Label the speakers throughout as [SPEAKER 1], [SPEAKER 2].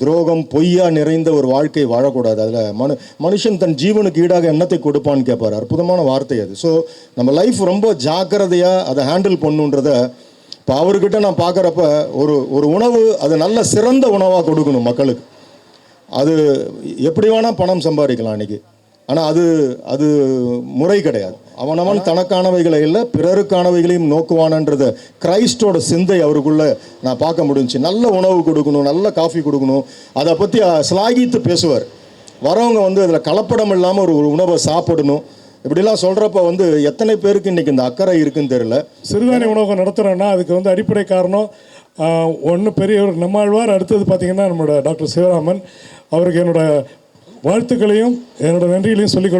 [SPEAKER 1] துரோகம் பொய்யா நிறைந்த ஒரு வாழ்க்கை வாழக்கூடாது. அதில் மனு மனுஷன் தன் ஜீவனுக்கு ஈடாக எண்ணத்தை கொடுப்பான்னு கேட்பார் அற்புதமான வார்த்தை அது. ஸோ நம்ம லைஃப் ரொம்ப ஜாக்கிரதையாக அதை ஹேண்டில் பண்ணுன்றத இப்போ அவர்கிட்ட நான் பார்க்குறப்ப ஒரு ஒரு உணவு அது நல்ல சிறந்த உணவாக கொடுக்கணும் மக்களுக்கு. அது எப்படி வேணால் பணம் சம்பாதிக்கலாம் அன்றைக்கி ஆனால் அது அது முறை கிடையாது. அவனவன் தனக்கானவைகளை இல்லை பிறருக்கானவைகளையும் நோக்குவானன்றத கிரைஸ்டோட சிந்தை அவருக்குள்ள நான் பார்க்க முடிஞ்சுச்சு. நல்ல உணவு கொடுக்கணும் நல்ல காஃபி கொடுக்கணும். அதை பற்றி சிலாகித்து பேசுவார். வரவங்க வந்து அதில் கலப்படம் இல்லாமல் ஒரு உணவை சாப்பிடணும். இப்படிலாம் சொல்கிறப்ப வந்து எத்தனை பேருக்கு இன்றைக்கி இந்த அக்கறை இருக்குன்னு தெரியல.
[SPEAKER 2] சிறுதானிய உணவகம் நடத்துகிறோன்னா அதுக்கு வந்து அடிப்படை காரணம் ஒன்று பெரியவர் நம்மாழ்வார் அடுத்தது பார்த்தீங்கன்னா நம்மளோட டாக்டர் சிவராமன். அவருக்கு என்னோட வாழ்த்துக்களையும் என்னோட நன்றிகளையும் சொல்லிக்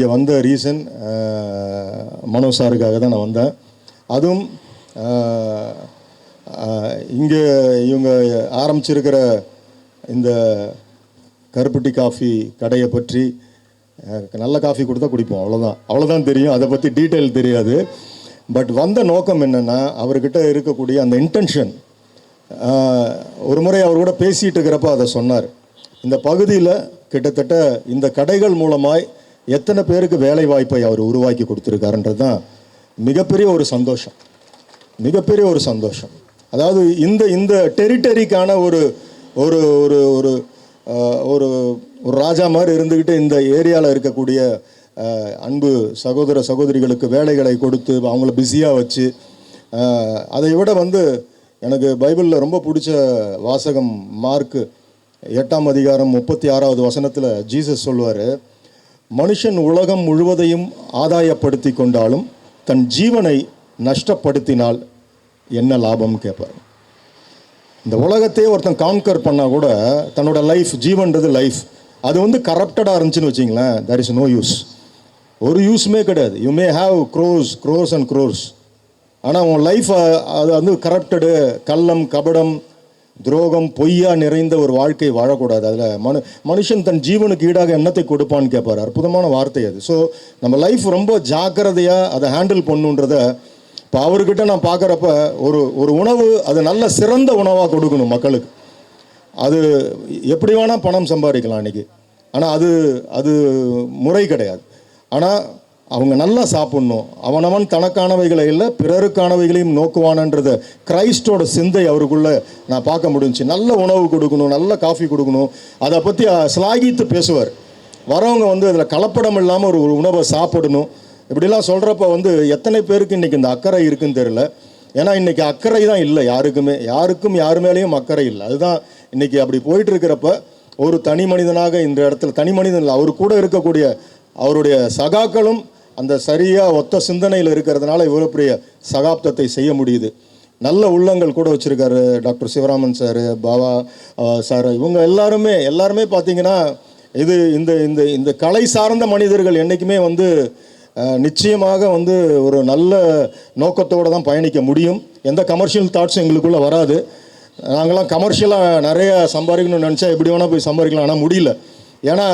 [SPEAKER 1] இங்கே வந்த ரீசன் மனோ சாருக்காக தான் நான் வந்தேன். அதுவும் இங்கே இவங்க ஆரம்பிச்சிருக்கிற இந்த கருப்பட்டி காஃபி கடையை பற்றி நல்ல காஃபி கொடுத்தா குடிப்போம் அவ்வளோதான் அவ்வளோதான் தெரியும். அதை பற்றி டீட்டெயில் தெரியாது. பட் வந்த நோக்கம் என்னென்னா அவர்கிட்ட இருக்கக்கூடிய அந்த இன்டென்ஷன் ஒரு முறை அவர் கூட பேசிகிட்டு இருக்கிறப்ப அதை சொன்னார். இந்த பகுதியில் கிட்டத்தட்ட இந்த கடைகள் மூலமாய் எத்தனை பேருக்கு வேலை வாய்ப்பை அவர் உருவாக்கி கொடுத்துருக்காருன்றது தான் மிகப்பெரிய ஒரு சந்தோஷம். மிகப்பெரிய ஒரு சந்தோஷம். அதாவது இந்த இந்த டெரிட்டரிக்கான ஒரு ஒரு ஒரு ஒரு ஒரு ஒரு ராஜா மாதிரி இருந்துக்கிட்டு இந்த ஏரியாவில் இருக்கக்கூடிய அன்பு சகோதர சகோதரிகளுக்கு வேலைகளை கொடுத்து அவங்கள பிஸியாக வச்சு அதை விட வந்து எனக்கு பைபிளில் ரொம்ப பிடிச்ச வாசகம் மார்க்கு எட்டாம் அதிகாரம் முப்பத்தி ஆறாவது வசனத்தில் ஜீசஸ் சொல்லுவார் மனுஷன் உலகம் முழுவதையும் ஆதாயப்படுத்தி கொண்டாலும் தன் ஜீவனை நஷ்டப்படுத்தினால் என்ன லாபம் கேட்பார். இந்த உலகத்தையே ஒருத்தன் கான்கர் பண்ணால் கூட தன்னோட லைஃப் ஜீவன்றது லைஃப் அது வந்து கரப்டடாக இருந்துச்சுன்னு வச்சிங்களேன் தர் இஸ் நோ யூஸ் ஒரு யூஸுமே கிடையாது. You may have cross cross and cross ஆனால் உன் லைஃப் அது வந்து கரப்டடு கள்ளம் கபடம் துரோகம் பொய்யா நிறைந்த ஒரு வாழ்க்கை வாழக்கூடாது. அதில் மனு மனுஷன் தன் ஜீவனுக்கு ஈடாக எண்ணத்தை கொடுப்பான்னு கேட்பார் அற்புதமான வார்த்தை அது. ஸோ நம்ம லைஃப் ரொம்ப ஜாக்கிரதையாக அதை ஹேண்டில் பண்ணுன்றத இப்போ அவர்கிட்ட நான் பார்க்குறப்ப ஒரு ஒரு உணவு அது நல்ல சிறந்த உணவாக கொடுக்கணும் மக்களுக்கு. அது எப்படி வேணால் பணம் சம்பாதிக்கலாம் அன்றைக்கி ஆனால் அது அது முறை கிடையாது. ஆனால் அவங்க நல்லா சாப்பிட்ணும். அவனவன் தனக்கானவைகளை இல்லை பிறருக்கானவைகளையும் நோக்குவானன்றத கிரைஸ்டோட சிந்தை அவருக்குள்ளே நான் பார்க்க முடிஞ்சுச்சு. நல்ல உணவு கொடுக்கணும் நல்ல காஃபி கொடுக்கணும். அதை பற்றி சிலாகித்து பேசுவார். வரவங்க வந்து அதில் கலப்படம் இல்லாமல் ஒரு உணவை சாப்பிடணும். இப்படிலாம் சொல்கிறப்ப வந்து எத்தனை பேருக்கு இன்றைக்கி இந்த அக்கறை இருக்குன்னு தெரில ஏன்னா இன்றைக்கி அக்கறை தான் இல்லை யாருக்குமே. யாருக்கும் யார் மேலேயும் அக்கறை இல்லை. அதுதான் இன்றைக்கி அப்படி போயிட்டு இருக்கிறப்ப ஒரு தனி மனிதனாக இந்த இடத்துல தனி மனிதன் இல்லை அவர் கூட இருக்கக்கூடிய அவருடைய சகாக்களும் அந்த சரியாக ஒத்த சிந்தனையில் இருக்கிறதுனால இவ்வளோ பெரிய சகாப்தத்தை செய்ய முடியுது. நல்ல உள்ளங்கள் கூட வச்சுருக்காரு doctor Sivaraman sir Baba sir. இவங்க எல்லாருமே எல்லாருமே பார்த்தீங்கன்னா இது இந்த இந்த இந்த கலை சார்ந்த மனிதர்கள் என்றைக்குமே வந்து நிச்சயமாக வந்து ஒரு நல்ல நோக்கத்தோடு தான் பயணிக்க முடியும். எந்த கமர்ஷியல் தாட்ஸும் எங்களுக்குள்ளே வராது. நாங்களாம் கமர்ஷியலாக நிறைய சம்பாதிக்கணும்னு நினச்சா எப்படி வேணால் போய் சம்பாதிக்கலாம் ஆனால் முடியல. ஏன்னா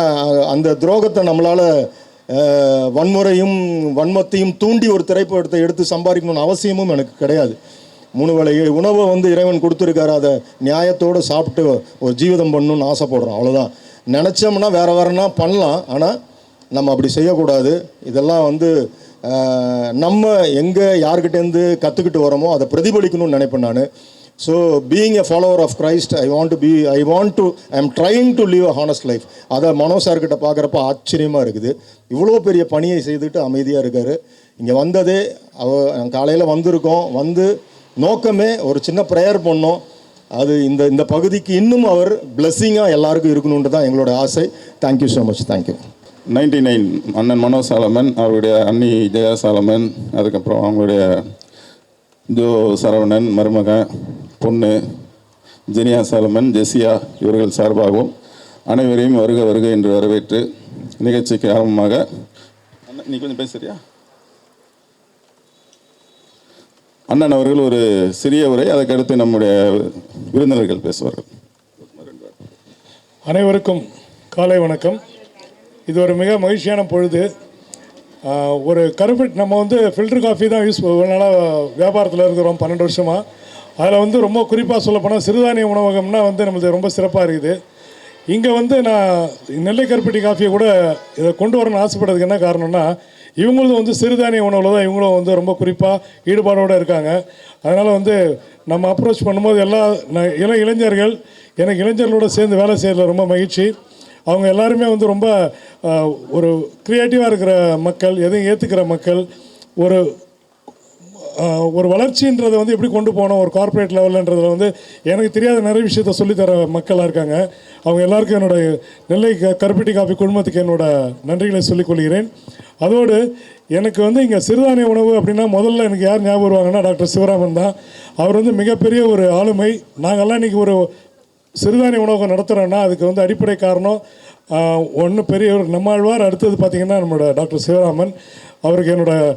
[SPEAKER 1] அந்த துரோகத்தை நம்மளால் வன்முறையும் வன்மத்தையும் தூண்டி ஒரு திரைப்படத்தை எடுத்து சம்பாதிக்கணும்னு அவசியமும் எனக்கு கிடையாது. மூணு வேளை உணவை வந்து இறைவன் கொடுத்துருக்காரு அதை நியாயத்தோடு சாப்பிட்டு ஒரு ஜீவிதம் பண்ணணும்னு ஆசைப்படுறோம் அவ்வளோதான் நினச்சோம்னா வேறு வேறனா பண்ணலாம் ஆனால் நம்ம அப்படி செய்யக்கூடாது. இதெல்லாம் வந்து நம்ம எங்கே யார்கிட்டேருந்து கற்றுக்கிட்டு வரோமோ அதை பிரதிபலிக்கணும்னு நினைப்பேன் நான். So being a follower of Christ I want to be I want to I am trying to live a honest life அதை மனோ சார்கிட்ட பார்க்குறப்ப ஆச்சரியமாக இருக்குது. இவ்வளோ பெரிய பணியை செய்துட்டு அமைதியாக இருக்கார். இங்கே வந்ததே அவ காலையில் வந்திருக்கோம். வந்து நோக்கமே ஒரு சின்ன ப்ரேயர் பண்ணோம். அது இந்த இந்த பகுதிக்கு இன்னும் அவர் பிளெஸ்ஸிங்காக எல்லாருக்கும் இருக்கணுன்ட்டு தான் எங்களோட ஆசை. Thank you so much thank you
[SPEAKER 3] ninety nine அண்ணன் மனோ சாலமன் அவருடைய அண்ணி ஜெயா சாலமன் அதுக்கப்புறம் அவங்களுடைய ஜோ சரவணன் மருமகன் பொண்ணு ஜெனியா சாலமன் ஜெசியா இவர்கள் சார்பாகவும் அனைவரையும் வருக வருக என்று வரவேற்று நிகழ்ச்சிக்கு ஆரம்பமாக அண்ணன், நீ கொஞ்சம் பேசுறியா? அண்ணன் அவர்கள் ஒரு சிறிய உரை அதற்கடுத்து நம்முடைய விருந்தினர்கள் பேசுவார்கள்.
[SPEAKER 2] அனைவருக்கும் காலை வணக்கம். இது ஒரு மிக மகிழ்ச்சியான பொழுது. ஒரு கருப்பு நம்ம வந்து ஃபில்டர் காஃபி தான் யூஸ் ஒரு நாளாக வியாபாரத்தில் இருக்கிறோம் பன்னெண்டு வருஷமாக அதில் வந்து ரொம்ப குறிப்பாக சொல்லப்போனால் சிறுதானிய உணவகம்னா வந்து நமக்கு ரொம்ப சிறப்பாக இருக்குது. இங்கே வந்து நான் நெல்லை கருப்பட்டி காஃபியை கூட இதை கொண்டு வரணும்னு ஆசைப்படுறதுக்கு என்ன காரணம்னா இவங்களும் வந்து சிறுதானிய உணவில் தான் இவங்களும் வந்து ரொம்ப குறிப்பாக ஈடுபாடோடு இருக்காங்க. அதனால் வந்து நம்ம அப்ரோச் பண்ணும்போது எல்லா ந- இள இளைஞர்கள் எனக்கு இளைஞர்களோட சேர்ந்து வேலை செய்யறதுல ரொம்ப மகிழ்ச்சி. அவங்க எல்லாருமே வந்து ரொம்ப ஒரு க்ரியேட்டிவாக இருக்கிற மக்கள் எதையும் ஏற்றுக்கிற மக்கள் ஒரு ஒரு வளர்ச்சின்றதை வந்து எப்படி கொண்டு போகணும் ஒரு கார்ப்பரேட் லெவல்லன்றதில் வந்து எனக்கு தெரியாத நிறைய விஷயத்த சொல்லித்தர மக்களாக இருக்காங்க. அவங்க எல்லாருக்கும் என்னோட நெல்லை க கருப்பட்டி காப்பி குடும்பத்துக்கு என்னோட நன்றிகளை சொல்லிக் கொள்கிறேன் அதோடு எனக்கு வந்து இங்கே சிறுதானிய உணவு அப்படின்னா முதல்ல எனக்கு யார் ஞாபகம் வருவாங்கன்னா டாக்டர் சிவராமன் தான். அவர் வந்து மிகப்பெரிய ஒரு ஆளுமை. நாங்கள்லாம் இன்றைக்கி ஒரு சிறுதானிய உணவகம் நடத்துகிறோன்னா அதுக்கு வந்து அடிப்படை காரணம் ஒன்று பெரிய ஒரு நம்மாழ்வார் அடுத்தது பார்த்திங்கன்னா நம்மளோட டாக்டர் சிவராமன். அவருக்கு என்னோடய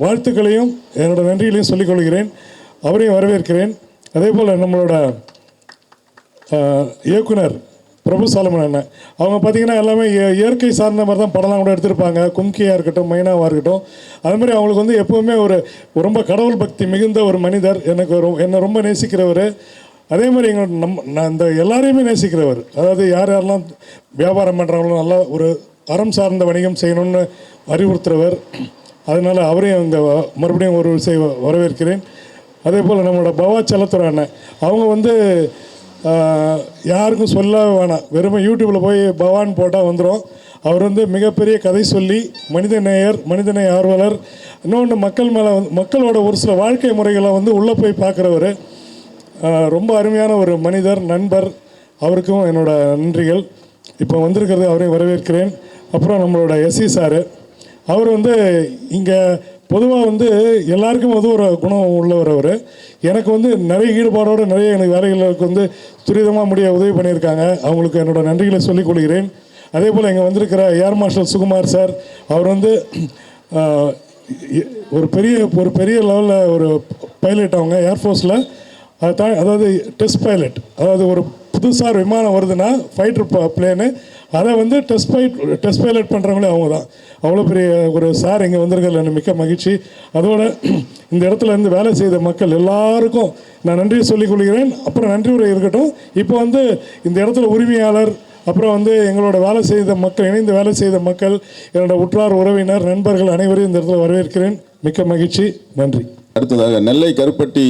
[SPEAKER 2] வாழ்த்துக்களையும் என்னோட நன்றிகளையும் சொல்லிக் கொள்கிறேன் அவரையும் வரவேற்கிறேன். அதே போல் நம்மளோட இயக்குனர் பிரபு சாலமன் அண்ணன். அவங்க பார்த்தீங்கன்னா எல்லாமே இய- இயற்கை சார்ந்த மாதிரி தான் படம்லாம் கூட எடுத்திருப்பாங்க. கும்கியாக இருக்கட்டும் மைனாவாக இருக்கட்டும். அது மாதிரி அவங்களுக்கு வந்து எப்போவுமே ஒரு ரொம்ப கடவுள் பக்தி மிகுந்த ஒரு மனிதர். எனக்கு என்னை ரொம்ப நேசிக்கிறவர். அதே மாதிரி எங்களோட நம் நான் இந்த எல்லாரையுமே நேசிக்கிறவர். அதாவது யார் யாரெல்லாம் வியாபாரம் பண்ணுறாங்களோ நல்லா ஒரு அறம் சார்ந்த வணிகம் செய்யணும்னு அறிவுறுத்துறவர். அதனால் அவரையும் அங்கே மறுபடியும் ஒரு செய்ய வரவேற்கிறேன். அதே போல் நம்மளோட பவா செல்லத்துறை அண்ணன் அவங்க வந்து யாருக்கும் சொல்ல வேணாம் வெறுமை யூடியூப்பில் போய் பவான் போட்டால் வந்துடும் அவர் வந்து மிகப்பெரிய கதை சொல்லி மனித நேயர் மனிதநேய ஆர்வலர் இன்னொன்று மக்கள் மேலே வந்து மக்களோட ஒரு சில வாழ்க்கை முறைகளை வந்து உள்ளே போய் பார்க்குறவர். ரொம்ப அருமையான ஒரு மனிதர் நண்பர். அவருக்கும் என்னோட நன்றிகள். இப்போ வந்திருக்கிறது அவரையும் வரவேற்கிறேன். அப்புறம் நம்மளோட எஸ்சி சாரு. அவர் வந்து இங்கே பொதுவாக வந்து எல்லாருக்கும் வந்து ஒரு குணம் உள்ளவர் அவர். எனக்கு வந்து நிறைய ஈடுபாடோடு நிறைய எனக்கு வேலைகளுக்கு வந்து துரிதமாக முடிய உதவி பண்ணியிருக்காங்க. அவங்களுக்கு என்னோட நன்றிகளை சொல்லிக் கொள்கிறேன். அதே போல் இங்கே வந்திருக்கிற ஏர் மார்ஷல் சுகுமார் சார் அவர் வந்து ஒரு பெரிய ஒரு பெரிய லெவலில் ஒரு பைலட் அவங்க ஏர்ஃபோர்ஸில் அது அதாவது டெஸ்ட் பைலட் அதாவது ஒரு புதுசாக விமானம் வருதுன்னா ஃபைட்டர் பிளேனு அதை வந்து டெஸ்ட் பைட் டெஸ்ட் பைலட் பண்ணுறவங்களே அவங்க தான் அவ்வளோ பெரிய ஒரு சார் இங்கே வந்திருக்கிறதுல எனக்கு மிக்க மகிழ்ச்சி. அதோட இந்த இடத்துல இருந்து வேலை செய்த மக்கள் எல்லாருக்கும் நான் நன்றியை சொல்லிக் கொள்கிறேன். அப்புறம் நன்றி உரை இருக்கட்டும். இப்போ வந்து இந்த இடத்துல உரிமையாளர் அப்புறம் வந்து எங்களோட வேலை செய்த மக்கள் இணைந்து வேலை செய்த மக்கள் என்னோட உற்றார் உறவினர் நண்பர்கள் அனைவரையும் இந்த இடத்துல வரவேற்கிறேன். மிக்க மகிழ்ச்சி. நன்றி.
[SPEAKER 3] அடுத்ததாக நெல்லை கருப்பட்டி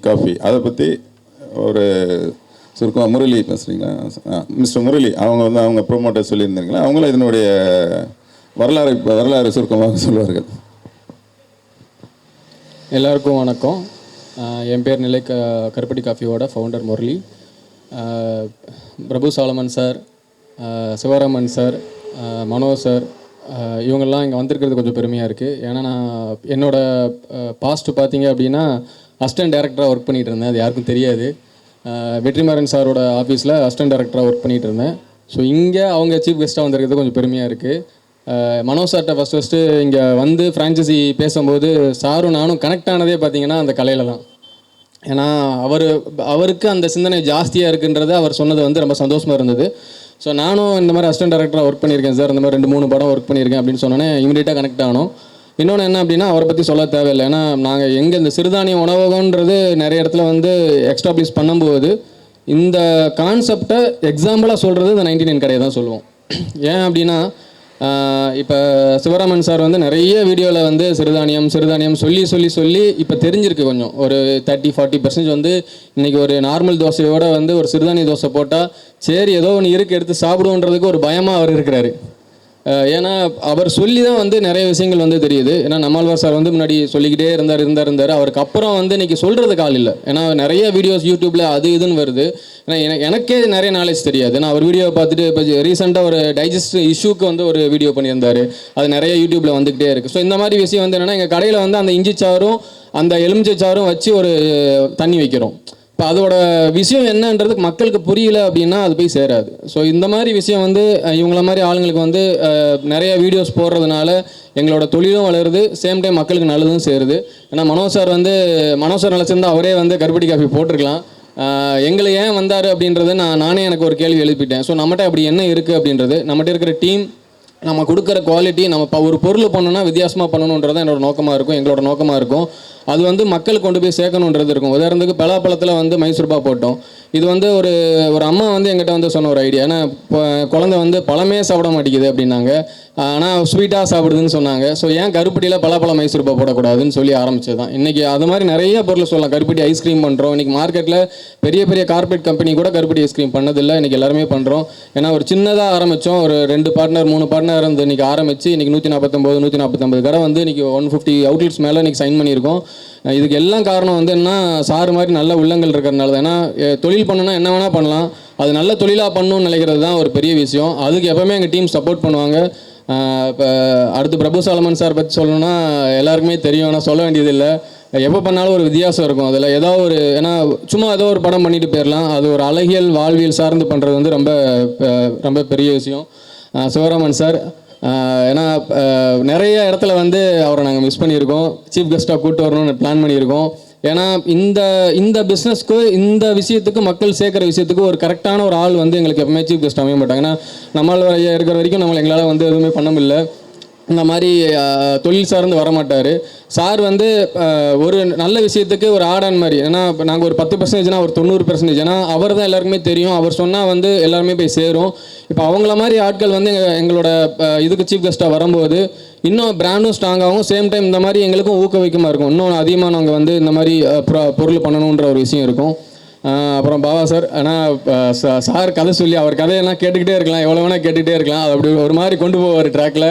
[SPEAKER 3] காஃபி. அதை பற்றி ஒரு சுருக்கமாக முரளி பேசுகிறீங்களா மிஸ்டர் முரளி அவங்க வந்து அவங்க ப்ரொமோட்டர் சொல்லியிருந்தீங்களா? அவங்களும் இதனுடைய வரலாறு வரலாறு சுருக்கமாக சொல்வார்கள்.
[SPEAKER 4] எல்லாருக்கும் வணக்கம். என் பேர் நிலை க கருப்பட்டி காஃபியோட founder Murali. Prabhu Solomon sir Sivaraman sir Mano sir இவங்கெல்லாம் இங்கே வந்திருக்கிறது கொஞ்சம் பெருமையாக இருக்குது ஏன்னா நான் என்னோடய பாஸ்ட்டு பார்த்தீங்க அப்படின்னா அசிஸ்டன்ட் டேரக்டராக ஒர்க் பண்ணிகிட்டு இருந்தேன். அது யாருக்கும் தெரியாது. வெற்றிமாறன் சாரோட ஆஃபீஸில் அசிஸ்டன்ட் டேரக்டராக ஒர்க் பண்ணிகிட்டு இருந்தேன். ஸோ இங்கே அவங்க சீஃப் கெஸ்ட்டாக வந்திருக்கிறது கொஞ்சம் பெருமையாக இருக்குது மனோ சார்கிட்ட ஃபஸ்ட் ஃபஸ்ட்டு இங்கே வந்து ஃப்ரான்ச்சைசி பேசும்போது சாரும் நானும் கனெக்ட் ஆனதே பார்த்தீங்கன்னா அந்த கலையில் தான். ஏன்னா அவர் அவருக்கு அந்த சிந்தனை ஜாஸ்தியாக இருக்குன்றது அவர் சொன்னது வந்து ரொம்ப சந்தோஷமாக இருந்தது. ஸோ நானும் இந்த மாதிரி அசிஸ்டன்ட் டேரக்டராக ஒர்க் பண்ணியிருக்கேன் சார் இந்த மாதிரி ரெண்டு மூணு படம் ஒர்க் பண்ணியிருக்கேன் அப்படின்னு சொன்னோன்னே இமீடியட்டாக கனெக்ட் ஆனோம். இன்னொன்று என்ன அப்படின்னா அவரை பற்றி சொல்ல தேவையில்லை. ஏன்னா நாங்கள் எங்கே இந்த சிறுதானிய உணவகன்றது நிறைய இடத்துல வந்து எக்ஸ்டாப்ளிஷ் பண்ணும்போது இந்த கான்செப்டை எக்ஸாம்பிளாக சொல்கிறது இந்த நைன்டி நைன் கடையை தான் சொல்லுவோம். ஏன் அப்படின்னா இப்போ சிவராமன் சார் வந்து நிறைய வீடியோவில் வந்து சிறுதானியம் சிறுதானியம் சொல்லி சொல்லி சொல்லி இப்போ தெரிஞ்சிருக்கு கொஞ்சம். ஒரு தேர்ட்டி ஃபார்ட்டி பர்சன்டேஜ் வந்து இன்றைக்கி ஒரு நார்மல் தோசையோட வந்து ஒரு சிறுதானிய தோசை போட்டால் சரி ஏதோ ஒன்று இருக்கு எடுத்து சாப்பிடுவோன்றதுக்கு ஒரு பயமாக அவர் இருக்கிறாரு. ஏன்னா அவர் சொல்லி தான் வந்து நிறைய விஷயங்கள் வந்து தெரியுது. ஏன்னா நம்மாழ்வார் சார் வந்து முன்னாடி சொல்லிக்கிட்டே இருந்தார் இருந்தார் இருந்தார். அவருக்கு அப்புறம் வந்து இன்றைக்கி சொல்கிறதுக்கு ஆள் இல்லை. ஏன்னா நிறைய வீடியோஸ் யூடியூப்பில் அது இதுன்னு வருது. ஏன்னா எனக்கு எனக்கே நிறைய நாலேஜ் தெரியாது. நான் அவர் வீடியோ பார்த்துட்டு இப்போ ரீசெண்டாக ஒரு டைஜஸ்ட் இஷ்யூக்கு வந்து ஒரு வீடியோ பண்ணியிருந்தார். அது நிறைய யூடியூப்பில் வந்துக்கிட்டே இருக்குது ஸோ இந்த மாதிரி விஷயம் வந்து என்னென்னா எங்கள் கடையில் வந்து அந்த இஞ்சி சாறும் அந்த எலுமிச்சை சாறும் வச்சு ஒரு தண்ணி வைக்கிறோம். இப்போ அதோட விஷயம் என்னன்றது மக்களுக்கு புரியல அப்படின்னா அது போய் சேராது. ஸோ இந்த மாதிரி விஷயம் வந்து இவங்கள மாதிரி ஆளுங்களுக்கு வந்து நிறைய வீடியோஸ் போடுறதுனால எங்களோட தொழிலும் வளருது சேம் டைம் மக்களுக்கு நல்லதும் சேருது. ஏன்னா மனோ சார் வந்து மனோஜ் சார் நினச்சிருந்தா அவரே வந்து கருப்படி காஃபி போட்டிருக்கலாம். எங்களை ஏன் வந்தார் அப்படின்றத நான் நானே எனக்கு ஒரு கேள்வி எழுப்பிட்டேன். ஸோ நம்மகிட்ட அப்படி என்ன இருக்குது அப்படின்றது நம்மகிட்ட இருக்கிற டீம் நம்ம கொடுக்குற குவாலிட்டி நம்ம இப்போ ஒரு பொருள் பண்ணணும்னா வித்தியாசமாக பண்ணணுன்றது என்னோட நோக்கமாக இருக்கும் எங்களோட நோக்கமாக இருக்கும். அது வந்து மக்கள் கொண்டு போய் சேர்க்கணுன்றது இருக்கும். உதாரணத்துக்கு பலாப்பழத்தில் வந்து மைசூர்பா போட்டோம். இது வந்து ஒரு ஒரு அம்மா வந்து எங்கிட்ட வந்து சொன்ன ஒரு ஐடியா ஏன்னா இப்போ குழந்தை வந்து பழமே சாப்பிட மாட்டேங்குது அப்படின்னாங்க. ஆனால் ஸ்வீட்டாக சாப்பிடுதுன்னு சொன்னாங்க. ஸோ ஏன் கருப்பட்டியில் பலாப்பழ மைசூர்பா போடக்கூடாதுன்னு சொல்லி ஆரம்பிச்சது தான். இன்றைக்கி அது மாதிரி நிறைய பொருள் சொல்லலாம். கருப்பட்டி ஐஸ்கிரீம் பண்ணுறோம் இன்றைக்கி மார்க்கெட்டில் பெரிய பெரிய கார்பரேட் கம்பெனி கூட கருப்பட்டி ஐஸ்கிரீம் பண்ணதில்லை. இன்றைக்கி எல்லாருமே பண்ணுறோம் ஏன்னா ஒரு சின்னதாக ஆரம்பித்தோம் ஒரு ரெண்டு பார்ட்னர் மூணு பார்ட்னர் இருந்து இன்றைக்கி ஆரம்பித்து இன்றைக்கி நூற்றி நாற்பத்தொம்போது நூற்றி நாற்பத்தொம்பது கடை வந்து இன்றைக்கி ஒன் ஃபிஃப்டி அவுட்லெட்ஸ் மேலே இன்றைக்கி சைன் பண்ணியிருக்கோம். இதுக்கு எல்லாம் காரணம் வந்து என்ன சார் மாதிரி நல்ல உள்ளங்கள் இருக்கிறனால தான். ஏன்னா தொழில் பண்ணணும்னா என்ன வேணால் பண்ணலாம். அது நல்ல தொழிலாக பண்ணணும்னு நினைக்கிறது தான் ஒரு பெரிய விஷயம். அதுக்கு எப்போவுமே எங்கள் டீம் சப்போர்ட் பண்ணுவாங்க. இப்போ அடுத்து பிரபு சாலமன் சார் பற்றி சொல்லணும்னா எல்லாருக்குமே தெரியும். ஆனால் சொல்ல வேண்டியதில்லை. எப்போ பண்ணாலும் ஒரு வித்தியாசம் இருக்கும். அதில் ஏதோ ஒரு ஏன்னா சும்மா ஏதோ ஒரு படம் பண்ணிட்டு போயிடலாம் அது ஒரு அழகியல் வாழ்வியல் சார்ந்து பண்ணுறது வந்து ரொம்ப ரொம்ப பெரிய விஷயம். சிவராமன் சார் ஏன்னா நிறைய இடத்துல வந்து அவரை நாங்கள் மிஸ் பண்ணியிருக்கோம். சீஃப் கெஸ்ட்டாக கூப்பிட்டு வரணும்னு பிளான் பண்ணியிருக்கோம். ஏன்னா இந்த இந்த பிஸ்னஸ்க்கு இந்த விஷயத்துக்கு மக்கள் சேர்க்குற விஷயத்துக்கு ஒரு கரெக்டான ஒரு ஆள் வந்து எங்களுக்கு எப்பவுமே சீஃப் கெஸ்ட் அமைய மாட்டாங்க. ஏன்னா நம்மளால் இருக்கிற வரைக்கும் நம்மளை எங்களால் வந்து எதுவுமே பண்ண முடியல. இந்த மாதிரி தொழில் சார்ந்து வர மாட்டார். சார் வந்து ஒரு நல்ல விஷயத்துக்கு ஒரு ஆடான் மாதிரி ஏன்னா நாங்கள் ஒரு பத்து பர்சன்டேஜ்னா ஒரு தொண்ணூறு பர்சன்டேஜ் ஏன்னா அவர் தான் எல்லாருக்குமே தெரியும். அவர் சொன்னால் வந்து எல்லாருமே போய் சேரும். இப்போ அவங்கள மாதிரி ஆட்கள் வந்து எங்களோட இதுக்கு சீஃப் கெஸ்ட்டாக வரும்போது இன்னும் பிராண்டும் ஸ்ட்ராங்காகவும் சேம் டைம் இந்த மாதிரி எங்களுக்கும் ஊக்குவிக்கமாக இருக்கும். இன்னும் அதிகமாக நாங்கள் வந்து இந்த மாதிரி பொருள் பண்ணணுன்ற ஒரு விஷயம் இருக்கும். அப்புறம் பாபா சார் ஆனால் சார் கதை சொல்லி அவர் கதையெல்லாம் கேட்டுக்கிட்டே இருக்கலாம் எவ்வளோ வேணால் கேட்டுக்கிட்டே இருக்கலாம். அது அப்படி ஒரு மாதிரி கொண்டு போவார் ட்ராக்கில்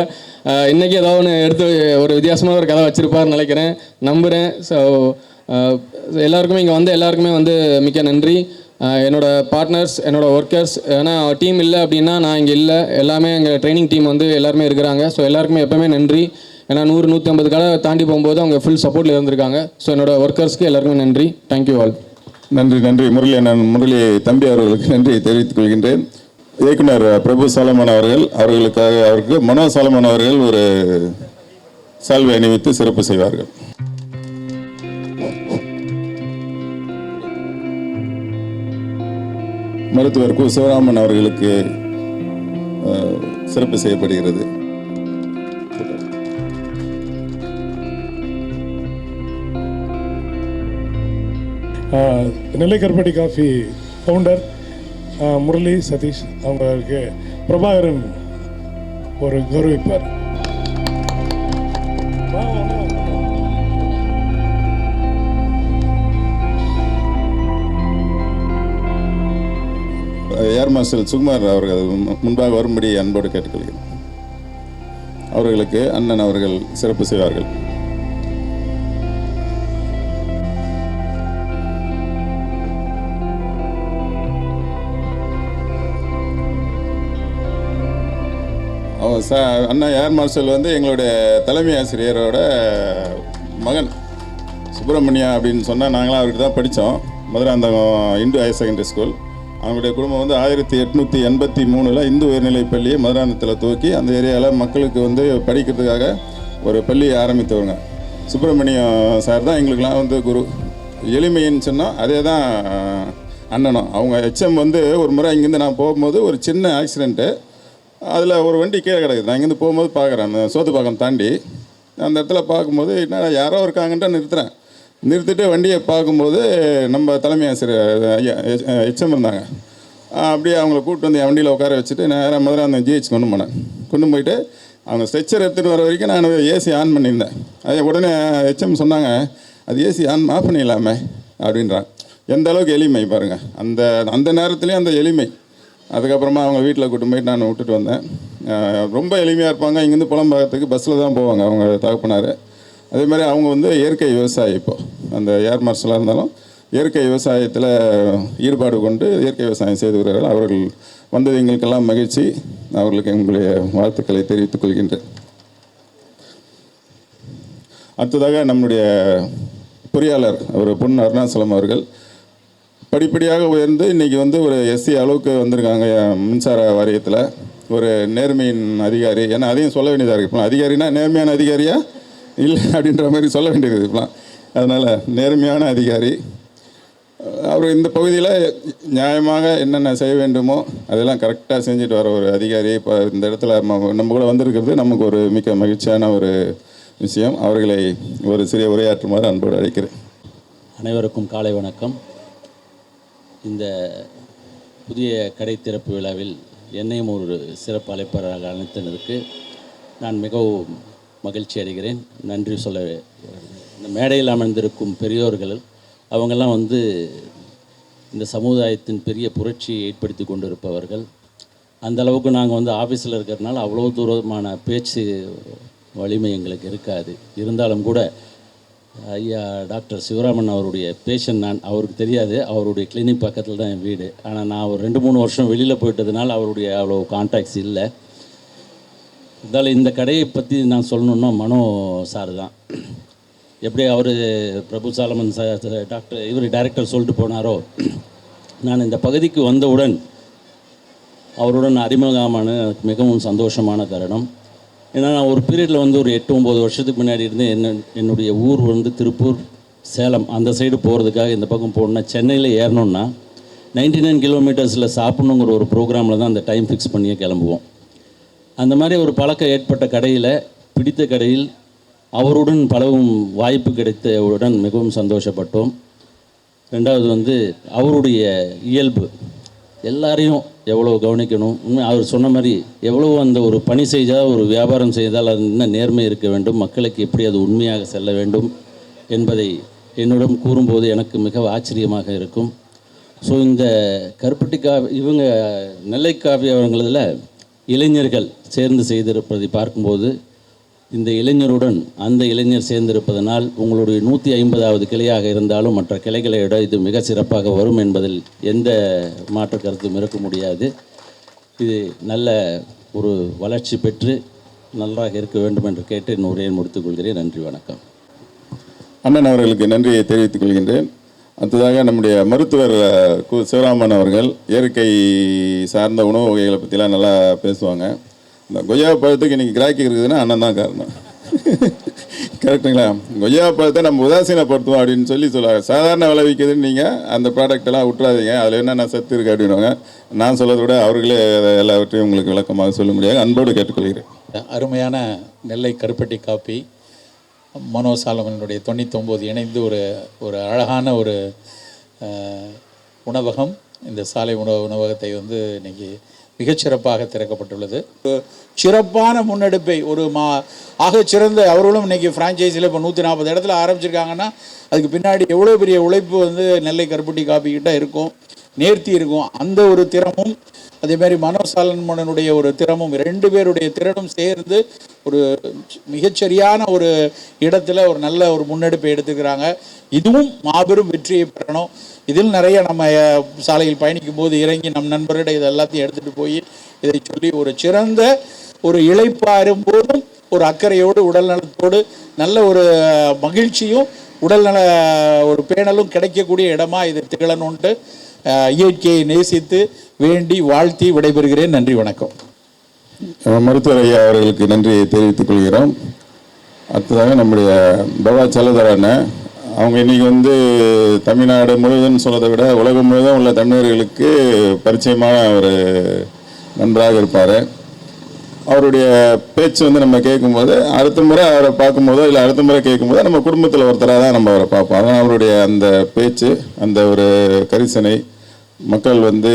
[SPEAKER 4] இன்றைக்கி ஏதாவது ஒன்று எடுத்து ஒரு வித்தியாசமான ஒரு கதை வச்சுருப்பாருன்னு நினைக்கிறேன். நம்புகிறேன் ஸோ எல்லாருக்குமே இங்கே வந்து எல்லாருக்குமே வந்து மிக்க நன்றி. என்னோடய என்னோட பார்ட்னர்ஸ் என்னோட ஒர்க்கர்ஸ் ஏன்னா டீம் இல்லை அப்படின்னா நான் இங்கே இல்லை. எல்லாமே எங்கள் ட்ரைனிங் டீம் வந்து எல்லாருமே இருக்கிறாங்க. ஸோ எல்லாருக்குமே எப்போவுமே நன்றி. ஏன்னா நூறு நூற்றி ஐம்பது கடை தாண்டி போகும்போது அவங்க ஃபுல் சப்போர்ட்டில் இருந்திருக்காங்க. ஸோ என்னோட ஒர்க்கர்ஸ்க்கு எல்லாருக்குமே நன்றி. தேங்க்யூ ஆல்
[SPEAKER 3] நன்றி நன்றி. முரளி நான் முரளி தம்பி அவர்களுக்கு நன்றி தெரிவித்துக் கொள்கின்றேன். இயக்குனர் பிரபு சாலமன் அவர்கள் அவர்களுக்காக அவருக்கு மனோ சாலமன் அவர்கள் ஒரு சால்வை அணிவித்து சிறப்பு செய்வார்கள். மருத்துவர் கு. சிவராமன் அவர்களுக்கு சிறப்பு செய்யப்படுகிறது.
[SPEAKER 2] நெல்லை கருப்பட்டி காஃபி ஃபவுண்டர் முரளி சதீஷ் அவங்களுக்கு பிரபாகரன் ஒரு கௌரவிப்பார்.
[SPEAKER 3] ஏர் மார்ஷல் சுகுமார் அவர்கள் முன்பாக வரும்படி அன்போடு கேட்டுக்கொள்கிறேன். அவர்களுக்கு அண்ணன் அவர்கள் சிறப்பு செய்வார்கள். அவர் அண்ணா ஏர் மார்ஷல் வந்து எங்களுடைய தலைமை ஆசிரியரோட மகன் சுப்பிரமணியா அப்படின்னு சொன்னால் நாங்களாம் அவர்கிட்ட தான் படித்தோம் Madurantakam Hindu higher secondary school. அவங்களுடைய குடும்பம் வந்து ஆயிரத்தி எட்நூற்றி எண்பத்தி மூணில் இந்து உயர்நிலைப் பள்ளியை மதுராந்தத்தில் துவக்கி அந்த ஏரியாவில் மக்களுக்கு வந்து படிக்கிறதுக்காக ஒரு பள்ளியை ஆரம்பித்தவங்க. சுப்பிரமணியம் சார் தான் எங்களுக்கெல்லாம் வந்து குரு. எளிமைன்னு சொன்னால் அதே தான் அண்ணனும். அவங்க எச்எம் வந்து ஒரு முறை இங்கேருந்து நான் போகும்போது ஒரு சின்ன ஆக்சிடெண்ட்டு அதில் ஒரு வண்டி கீழே கிடக்குது. நான் இங்கேருந்து போகும்போது பார்க்குறேன் அந்த சோத்துப்பாக்கம் தாண்டி. அந்த இடத்துல பார்க்கும்போது என்ன யாரோ இருக்காங்கன்ட்டு நிறுத்துறேன். நிறுத்திட்டு வண்டியை பார்க்கும்போது நம்ம தலைமை ஆசிரியர் ஐயா எச்எம் இருந்தாங்க. அப்படியே அவங்கள கூப்பிட்டு வந்து என் வண்டியில் உட்கார வச்சுட்டு நேராக முதல்ல அந்த ஜிஹெச் கொண்டு போனேன். கொண்டு போயிட்டு அவங்க ஸ்ட்ரெச்சர் எடுத்துகிட்டு வர வரைக்கும் நான் ஏசி ஆன் பண்ணியிருந்தேன். அது உடனே ஹெச்எம் சொன்னாங்க அது ஏசி ஆன் ஆஃப் பண்ணிடலாமே அப்படின்றாங்க. எந்த அளவுக்கு எளிமை பாருங்கள் அந்த அந்த நேரத்துலேயும் அந்த எளிமை. அதுக்கப்புறமா அவங்க வீட்டில் கூட்டு போயிட்டு நான் விட்டுட்டு வந்தேன். ரொம்ப எளிமையாக இருப்பாங்க. இங்கேருந்து புலம்பாகத்துக்கு பஸ்ஸில் தான் போவாங்க அவங்க தகப்பனார். அதே மாதிரி அவங்க வந்து இயற்கை விவசாயி இப்போது அந்த ஏர் மார்ஷலாக இருந்தாலும் இயற்கை விவசாயத்தில் ஈடுபாடு கொண்டு இயற்கை விவசாயம் செய்து வருகிறார்கள். அவர்கள் வந்தது எங்களுக்கெல்லாம் மகிழ்ச்சி. அவர்களுக்கு எங்களுடைய வாழ்த்துக்களை தெரிவித்துக் கொள்கின்றேன். அடுத்ததாக நம்முடைய பொறியாளர் அவர் பொன் அருணாசலம் அவர்கள். படிப்படியாக உயர்ந்து இன்றைக்கி வந்து ஒரு எஸ்சி அளவுக்கு வந்திருக்காங்க மின்சார வாரியத்தில். ஒரு நேர்மையின் அதிகாரி. ஏன்னா அதையும் சொல்ல வேண்டியதாக இருக்குது இப்போலாம் அதிகாரினா நேர்மையான அதிகாரியா? இல்லை அப்படின்ற மாதிரி சொல்ல வேண்டியது இப்போலாம் அதனால் நேர்மையான அதிகாரி. அவர் இந்த பகுதியில் நியாயமாக என்னென்ன செய்ய வேண்டுமோ அதெல்லாம் கரெக்டாக செஞ்சுட்டு வர ஒரு அதிகாரி. இப்போ இந்த இடத்துல நம்ம நம்ம கூட வந்திருக்கிறது நமக்கு ஒரு மிக்க மகிழ்ச்சியான ஒரு விஷயம். அவர்களை ஒரு சிறிய உரையாற்றுமாறு அன்போடு அழைக்கிறேன்.
[SPEAKER 5] அனைவருக்கும் காலை வணக்கம். இந்த புதிய கடை திறப்பு விழாவில் என்னையும் ஒரு சிறப்பு அழைப்பாளராக அழைத்ததற்கு நான் மிகவும் மகிழ்ச்சி அடைகிறேன். நன்றி சொல்ல இந்த மேடையில் அமர்ந்திருக்கும் பெரியோர்கள் அவங்கெல்லாம் வந்து இந்த சமுதாயத்தின் பெரிய புரட்சியை ஏற்படுத்தி கொண்டிருப்பவர்கள். அந்த அளவுக்கு நாங்கள் வந்து ஆஃபீஸில் இருக்கிறதுனால அவ்வளோ தூரமான பேச்சு வலிமை எங்களுக்கு இருக்காது. இருந்தாலும் கூட ஐயா டாக்டர் சிவராமன் அவருடைய பேஷண்ட் நான் அவருக்கு தெரியாது. அவருடைய கிளினிக் பக்கத்தில் தான் என் வீடு. ஆனால் நான் ஒரு ரெண்டு மூணு வருஷம் வெளியில் போயிட்டதுனால அவருடைய அவ்வளோ கான்டாக்ட்ஸ் இல்லை. இருந்தாலும் இந்த கடையை பற்றி நான் சொல்லணுன்னா மனோ சார் தான். எப்படி அவர் பிரபு சாலமன் டாக்டர் இவர் டைரக்டர் சொல்லிட்டு போனாரோ நான் இந்த பகுதிக்கு வந்தவுடன் அவருடன் அறிமுகமான எனக்கு மிகவும் சந்தோஷமான தருணம். ஏன்னா நான் ஒரு பீரியடில் வந்து ஒரு எட்டு ஒம்பது வருஷத்துக்கு முன்னாடி இருந்து என்ன என்னுடைய ஊர் வந்து திருப்பூர் சேலம் அந்த சைடு போகிறதுக்காக இந்த பக்கம் போகணுன்னா சென்னையில் ஏறணுன்னா நைன்டி நைன் கிலோமீட்டர்ஸில் சாப்பிட்ணுங்கிற ஒரு ப்ரோக்ராமில் தான் அந்த டைம் ஃபிக்ஸ் பண்ணியே கிளம்புவோம். அந்த மாதிரி ஒரு பழக்கம் ஏற்பட்ட கடையில் பிடித்த கடையில் அவருடன் பலவும் வாய்ப்பு கிடைத்தவுடன் மிகவும் சந்தோஷப்பட்டோம். ரெண்டாவது வந்து அவருடைய இயல்பு. எல்லாரையும் எவ்வளோ கவனிக்கணும்? உண்மை அவர் சொன்ன மாதிரி எவ்வளோ அந்த ஒரு பணி செய்தால் ஒரு வியாபாரம் செய்தால் அது என்ன நேர்மை இருக்க வேண்டும். மக்களுக்கு எப்படி அது உண்மையாக செல்ல வேண்டும் என்பதை என்னிடம் கூறும்போது எனக்கு மிக ஆச்சரியமாக இருக்கும். ஸோ இந்த கருப்பட்டி கா இவங்க நெல்லை காஃபி அவங்களதில் இளைஞர்கள் சேர்ந்து செய்திருப்பதை பார்க்கும்போது இந்த இளைஞருடன் அந்த இளைஞர் சேர்ந்திருப்பதனால் உங்களுடைய நூற்றி ஐம்பதாவது கிளையாக இருந்தாலும் மற்ற கிளைகளை விட இது மிக சிறப்பாக வரும் என்பதில் எந்த மாற்று கருத்தும் இருக்க முடியாது. இது நல்ல ஒரு வளர்ச்சி பெற்று நன்றாக இருக்க வேண்டும் என்று கேட்டு என் உரையை முடித்துக் கொள்கிறேன். நன்றி வணக்கம்.
[SPEAKER 3] அண்ணன் அவர்களுக்கு நன்றியை தெரிவித்துக் கொள்கின்றேன். அடுத்ததாக நம்முடைய மருத்துவர் கு சிவராமன் அவர்கள் இயற்கை சார்ந்த உணவு வகைகளை பற்றிலாம் நல்லா பேசுவாங்க. இந்த கொய்யா பழத்துக்கு இன்றைக்கி கிராக்கி இருக்குதுன்னா அண்ணன் தான் காரணம். கரெக்டுங்களா கொய்யா பழத்தை நம்ம உதாசீனப்படுத்துவோம் அப்படின்னு சொல்லி சொல்லுவாங்க. சாதாரண விளைவிக்குதுன்னு நீங்கள் அந்த ப்ராடக்ட் எல்லாம் விட்டுறாதீங்க. அதில் என்னென்ன சத்து இருக்குது அப்படின்னுவாங்க. நான் சொல்றதை விட அவர்களே எல்லாவற்றையும் உங்களுக்கு விளக்கமாக சொல்ல முடியாது. அன்போடு கேட்டுக்கொள்கிறேன்.
[SPEAKER 6] அருமையான நெல்லை கருப்பட்டி காப்பி மனோ சாலமனுடைய தொண்ணூத்தொம்பது இணைந்து ஒரு ஒரு அழகான ஒரு உணவகம். இந்த சாலை உணவு உணவகத்தை வந்து இன்னைக்கு மிகச்சிறப்பாக திறக்கப்பட்டுள்ளது. சிறப்பான முன்னெடுப்பை ஒரு மா ஆக சிறந்த அவர்களும் இன்னைக்கு ஃப்ரான்ச்சைஸில் இப்போ நூற்றி நாற்பது இடத்துல ஆரம்பிச்சிருக்காங்கன்னா அதுக்கு பின்னாடி எவ்வளோ பெரிய உழைப்பு வந்து நெல்லை கருப்பட்டி காப்பிக்கிட்ட இருக்கும். நேர்த்தி இருக்கும். அந்த ஒரு திறமும் அதே மாதிரி மனோசாலன்மனுடைய ஒரு திறமும் ரெண்டு பேருடைய திறனும் சேர்ந்து ஒரு மிகச்சரியான ஒரு இடத்துல ஒரு நல்ல ஒரு முன்னெடுப்பை எடுத்துக்கிறாங்க. இதுவும் மாபெரும் வெற்றியை பெறணும். இதில் நிறைய நம்ம சாலையில் பயணிக்கும் போது இறங்கி நம் நண்பர்கிட்ட இது எல்லாத்தையும் எடுத்துகிட்டு போய் இதை சொல்லி ஒரு சிறந்த ஒரு இழைப்பாரும் போதும் ஒரு அக்கறையோடு உடல் நலத்தோடு நல்ல ஒரு மகிழ்ச்சியும் உடல்நல ஒரு பேணலும் கிடைக்கக்கூடிய இடமா இது திகழணுன்ட்டு இயற்கையை நேசித்து வேண்டி வாழ்த்தி விடைபெறுகிறேன். நன்றி வணக்கம்.
[SPEAKER 3] மருத்துவர் ஐயா அவர்களுக்கு நன்றியை தெரிவித்துக் கொள்கிறோம். அடுத்ததாக நம்முடைய பவா சலதரான அவங்க இன்றைக்கி வந்து தமிழ்நாடு முழுவதும் சொல்வதை விட உலகம் முழுவதும் உள்ள தமிழர்களுக்கு பரிச்சயமான ஒரு நண்பராக இருப்பார். அவருடைய பேச்சு வந்து நம்ம கேட்கும்போது அடுத்த முறை அவரை பார்க்கும்போதோ இல்லை அடுத்த முறை கேட்கும்போது நம்ம குடும்பத்தில் ஒருத்தராக தான் நம்ம அவரை பார்ப்போம். அதனால் அவருடைய அந்த பேச்சு அந்த ஒரு கரிசனை மக்கள் வந்து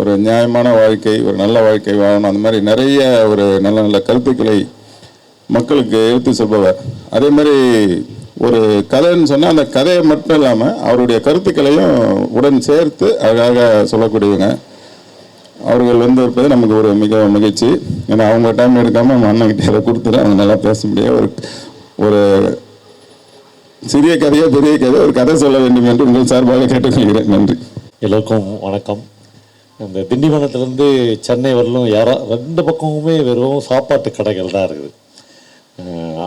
[SPEAKER 3] ஒரு நியாயமான வாழ்க்கை ஒரு நல்ல வாழ்க்கை வாழணும். அந்த மாதிரி நிறைய ஒரு நல்ல நல்ல கருத்துக்களை மக்களுக்கு எடுத்து சொல்பவர். அதே மாதிரி ஒரு கதைன்னு சொன்னால் அந்த கதையை மட்டும் இல்லாமல் அவருடைய கருத்துக்களையும் உடன் சேர்த்து அழகாக சொல்லக்கூடியவங்க. அவர்கள் வந்து இருப்பது நமக்கு ஒரு மிக மகிழ்ச்சி. ஏன்னா அவங்க டைம் எடுக்காமல் நம்ம அண்ணன்கிட்ட அதை கொடுத்துட்டு அவங்க நல்லா பேச முடியாது. ஒரு ஒரு சிறிய கதையோ பெரிய கதையோ ஒரு கதை சொல்ல வேண்டும் என்று உங்கள் சார்பாக கேட்டுக்கொள்கிறேன். நன்றி.
[SPEAKER 7] எல்லோருக்கும் வணக்கம். இந்த திண்டிவனத்துலேருந்து சென்னை வரலும் யாரா ரெண்டு பக்கமுமே வெறும் சாப்பாட்டு கடைகள் தான் இருக்குது.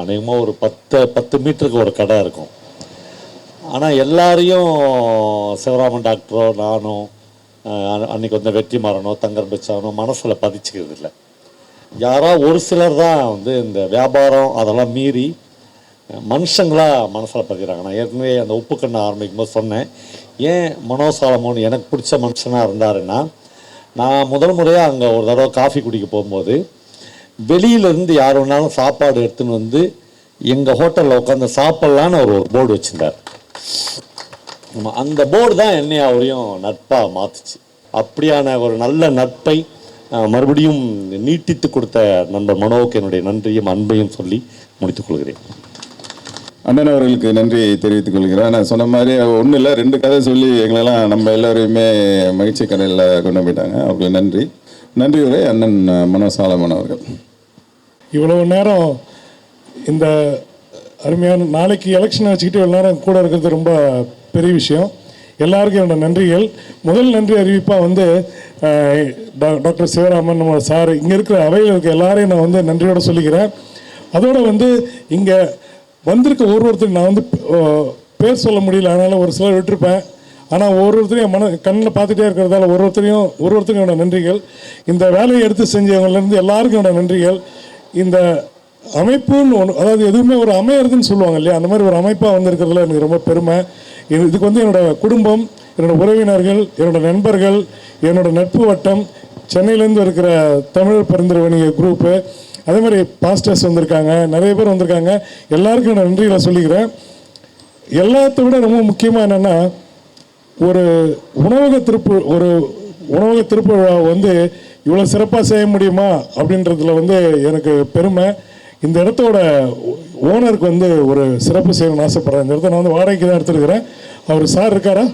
[SPEAKER 7] அநேகமாக ஒரு பத்து பத்து மீட்டருக்கு ஒரு கடை இருக்கும். ஆனால் எல்லாரையும் சிவராமன் டாக்டரோ நானும் அன்றைக்கி அன்னைக்கு வந்து வெற்றி மாறனோ தங்கர் பிச்சானோ மனசில் பதிச்சுக்கிறது இல்லை யாரோ ஒரு சிலர் தான் வந்து இந்த வியாபாரம் அதெல்லாம் மீறி மனுஷங்களாக மனசில் பதிகிறாங்க நான் ஏற்கனவே அந்த உப்பு கண்ணை ஆரம்பிக்கும் போது சொன்னேன். ஏன் மனோசாலமோன் எனக்கு பிடிச்ச மனுஷனாக இருந்தாருன்னா நான் முதல் முறையாக அங்கே ஒரு தடவை காஃபி குடிக்க போகும்போது வெளியிலேருந்து யார் வேணாலும் சாப்பாடு எடுத்துன்னு வந்து எங்கள் ஹோட்டலில் உட்காந்து சாப்பிட்லான்னு அவர் ஒரு போர்டு வச்சுருந்தார். அந்த போர்டு தான் என்னை அவரையும் நட்பாக மாற்றுச்சு அப்படியான ஒரு நல்ல நட்பை மறுபடியும் நீட்டித்து கொடுத்த நண்பர் மனோவுக்கு என்னுடைய நன்றியும் அன்பையும் சொல்லி முடித்துக்கொள்கிறேன்
[SPEAKER 3] அண்ணன் அவர்களுக்கு நன்றி தெரிவித்துக் கொள்கிறேன். நான் சொன்ன மாதிரி ஒன்றும் இல்லை ரெண்டு கதை சொல்லி எங்களெல்லாம் நம்ம எல்லோரையுமே மகிழ்ச்சி கடையில் கொண்டு போயிட்டாங்க. அவர்களுக்கு நன்றி. நன்றி உரை அண்ணன் மனோசாலமன் அவர்கள்.
[SPEAKER 2] இவ்வளவு நேரம் இந்த அருமையான நாளைக்கு எலெக்ஷனை வச்சுக்கிட்டு இவ்வளோ நேரம் கூட இருக்கிறது ரொம்ப பெரிய விஷயம். எல்லாருக்கும் என்னோட நன்றிகள். முதல் நன்றி அறிவிப்பாக வந்து டாக்டர் சிவராமன் நம்ம சார். இங்கே இருக்கிற அவையில் இருக்க எல்லாரையும் நான் வந்து நன்றியோட சொல்லிக்கிறேன். அதோடு வந்து இங்கே வந்திருக்க ஒரு ஒருத்தருக்கு நான் வந்து பேர் சொல்ல முடியல. அதனால் ஒரு சிலர் விட்டுருப்பேன். ஆனால் ஒரு ஒருத்தரையும் மன கண்ணில் பார்த்துட்டே இருக்கிறதால ஒரு ஒருத்தரையும் ஒரு ஒருத்தருக்கும் என்னோட நன்றிகள். இந்த வேலையை எடுத்து செஞ்சவங்கலேருந்து எல்லாருக்கும் என்னோட நன்றிகள். இந்த அமைப்புன்னு ஒன்று அதாவது எதுவுமே ஒரு அமையறதுன்னு சொல்லுவாங்க இல்லையா? அந்த மாதிரி ஒரு அமைப்பாக வந்திருக்கிறதுல எனக்கு ரொம்ப பெருமை. இது- இதுக்கு வந்து என்னோட குடும்பம் என்னோட உறவினர்கள் என்னோடய நண்பர்கள் என்னோடய நட்பு வட்டம் சென்னையிலேருந்து இருக்கிற தமிழர் பரிந்துரை வணிக குரூப்பு அதே மாதிரி பாஸ்டர்ஸ் வந்திருக்காங்க நிறைய பேர் வந்திருக்காங்க. எல்லாருக்கும் நான் நன்றிகளை சொல்லிக்கிறேன். எல்லாத்த விட ரொம்ப முக்கியமாக என்னென்னா ஒரு உணவக திருப்பு ஒரு உணவக திருப்புழா வந்து இவ்வளோ சிறப்பாக செய்ய முடியுமா அப்படின்றதுல வந்து எனக்கு பெருமை. இந்த இடத்தோட ஓனருக்கு வந்து ஒரு சிறப்பு செய்யணும்னு ஆசைப்பட்றேன். இந்த இடத்த நான் வந்து வாடகைக்கு தான் எடுத்துருக்கிறேன். அவர் சார் இருக்காரா?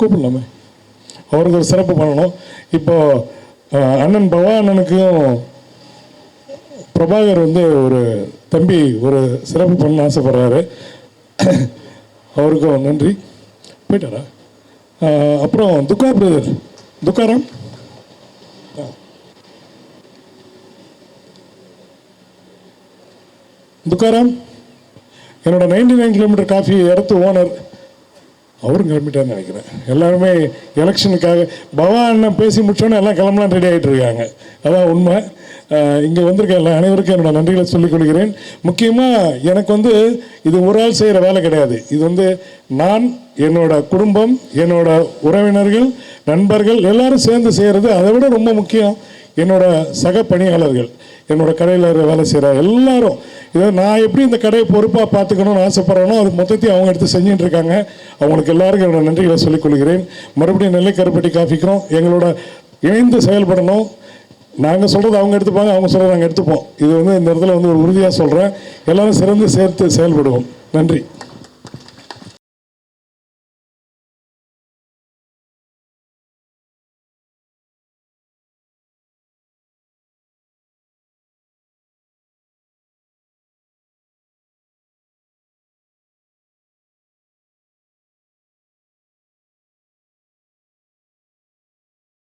[SPEAKER 2] கூப்பிடலாமே. அவருக்கு ஒரு சிறப்பு பண்ணணும். இப்போ அண்ணன் பவா அண்ணனுக்கும் பிரபாகர் வந்து ஒரு தம்பி ஒரு சிறப்பு பண்ண ஆசைப்படுறாரு. அவருக்கும் நன்றி. போயிட்டாரா? அப்புறம் துக்கா பிரதர் துக்காராம்? துக்காராம் என்னோட நைன்டி நைன் கிலோமீட்டர் காஃபி இடத்து ஓனர் அவரும் கிளம்பிட்டான்னு நினைக்கிறேன். எல்லாருமே எலெக்ஷனுக்காக பவான் பேசி முடிச்சோன்னே எல்லாம் கிளம்பலாம் ரெடி ஆகிட்டு இருக்காங்க. அதான் உண்மை. இங்கே வந்திருக்க எல்லா அனைவருக்கும் என்னோட நன்றிகளை சொல்லிக் கொள்கிறேன். முக்கியமாக எனக்கு வந்து இது ஒரு ஆள் செய்கிற வேலை கிடையாது. இது வந்து நான் என்னோட குடும்பம் என்னோட உறவினர்கள் நண்பர்கள் எல்லாரும் சேர்ந்து செய்கிறது அதை விட ரொம்ப முக்கியம். என்னோட சக பணியாளர்கள் என்னோட கடையில் வேலை செய்கிற எல்லாரும் இதை நான் எப்படி இந்த கடையை பொறுப்பாக பார்த்துக்கணும்னு ஆசைப்பட்றேனோ அது மொத்தத்தையும் அவங்க எடுத்து செஞ்சுட்டு இருக்காங்க. அவங்களுக்கு எல்லாருக்கும் என்னோட நன்றிகளை சொல்லிக் கொள்கிறேன். மறுபடியும் நெல்லை கருப்பட்டி காஃபிக்கும் எங்களோட இணைந்து செயல்படணும். நாங்கள் சொல்கிறது அவங்க எடுத்துப்பாங்க அவங்க சொல்கிறத நாங்கள் எடுத்துப்போம். இது வந்து இந்த இடத்துல வந்து ஒரு உறுதியாக சொல்கிறேன் எல்லாரும் சிறந்து சேர்த்து செயல்படுவோம். நன்றி.